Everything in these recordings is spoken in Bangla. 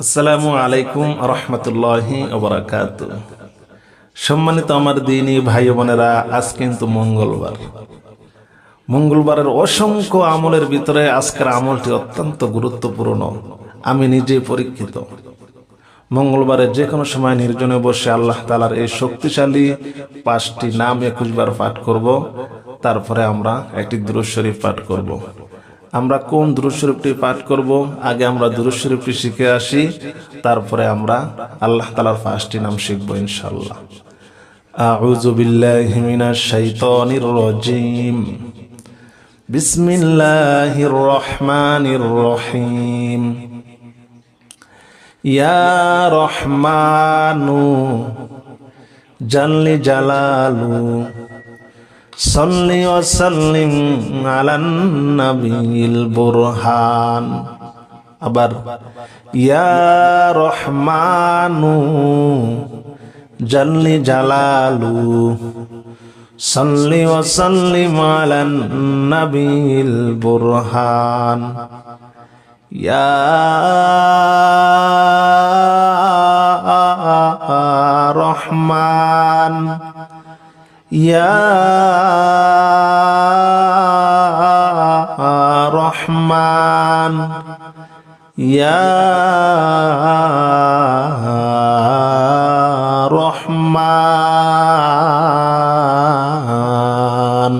আসসালামু আলাইকুম রহমতুল্লাহি ওবরাকাত সম্মানিত আমার দিনী ভাই বোনেরা, আজ কিন্তু মঙ্গলবার। মঙ্গলবারের অসংখ্য আমলের ভিতরে আজকের আমলটি অত্যন্ত গুরুত্বপূর্ণ। আমি নিজে পরীক্ষিত। মঙ্গলবারে যে কোনো সময় নির্জনে বসে আল্লাহ তালার এই শক্তিশালী পাঁচটি নাম একুশ বার পাঠ করব। তারপরে আমরা একটি দুরুদ শরীফ পাঠ করব। আমরা কোন দুরুদ শরীফটি পাঠ করব আগে আমরা দুরুদ শরীফটি শিখে আসি তারপরে আমরা আল্লাহ তালার পাঁচটি নাম শিখবো ইনশাল্লাহ أعوذ بالله من الشيطان الرجيم بسم الله الرحمن الرحيم يا رحمن جل جلاله সল্লি ও সাল্লিম আলান নবীল বুরহান। আবার, ইয়া রহমানু জল্লি জালালু, সল্লি ও সাল্লিম আলান নবীল বুরহান। ইয়া রহমান। ইয়া রহমান ইয়া রহমান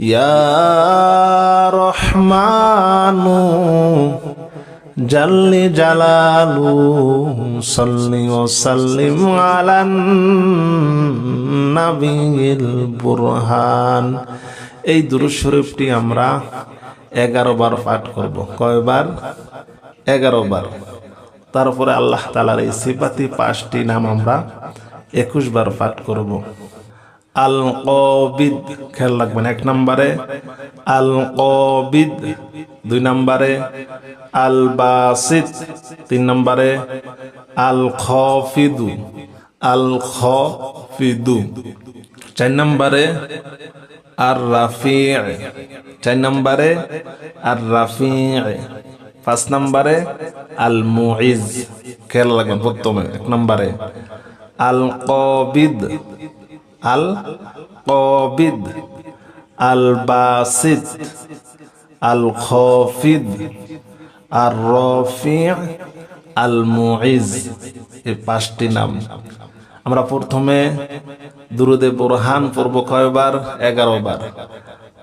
ইয়া রহমানু জাল্লি জালালু, সাল্লি ও সাল্লিম আলান নাবিল বুরহান। এই দুরুদ শরীফটি আমরা এগারো বার পাঠ করব। কয়বার এগারো বার। তারপরে আল্লাহ তালার এই সিপাতি পাঁচটি নাম আমরা একুশ বার পাঠ করব। আল কবিদ খেয়াল রাখবেন এক নম্বরে আল কবিদ দুই নম্বরে আল বাসিদ তিন নম্বরে আল খফিদু আল খফিদু চার নম্বরে আর রাফি চার নম্বরে আর রাফি পাঁচ নম্বরে আল মুইজ খেয়াল রাখবেন প্রথমে, এক নম্বরে আল কবিদ আল কবিদ আল বাসিদ আল খফিদ আর রফি আল মুইজ এই পাঁচটি নাম। আমরা প্রথমে দুরুদে বুরহান পড়ব কয়বার? এগারো বার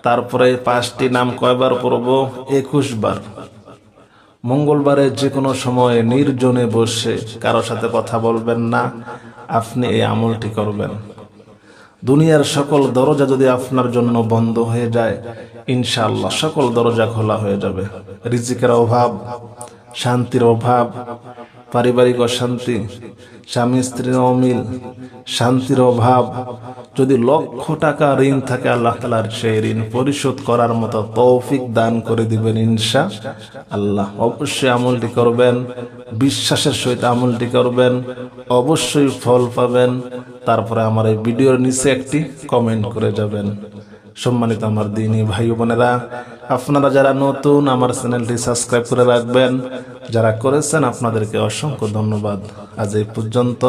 তারপরে পাঁচটি নাম কয়বার পড়ব? একুশ বার মঙ্গলবারে যে কোনো সময়ে নির্জনে বসে কারও সাথে কথা বলবেন না, আপনি এই আমলটি করবেন। দুনিয়ার সকল দরজা যদি আপনার জন্য বন্ধ হয়ে যায়, ইনশাআল্লাহ সকল দরজা খোলা হয়ে যাবে। রিজিকের অভাব, শান্তির অভাব পারিবারিক অশান্তি, স্বামী স্ত্রীর অমিল, শান্তির অভাব। যদি লক্ষ টাকা ঋণ থাকে, আল্লাহ তালার সেই ঋণ পরিশোধ করার মতো তৌফিক দান করে দিবেন ইনশা আল্লাহ। অবশ্যই আমলটি করবেন, বিশ্বাসের সহিত আমলটি করবেন, অবশ্যই ফল পাবেন। তারপরে আমার এই ভিডিওর নিচে একটি কমেন্ট করে যাবেন। সম্মানিত আমার দিনী ভাই বোনেরা, আপনারা যারা নতুন আমার চ্যানেলটি সাবস্ক্রাইব করে রাখবেন যারা করেছেন আপনাদেরকে অসংখ্য ধন্যবাদ। আজ এই পর্যন্ত।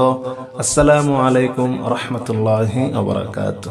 আসসালামু আলাইকুম রহমতুল্লাহি আবরাকাত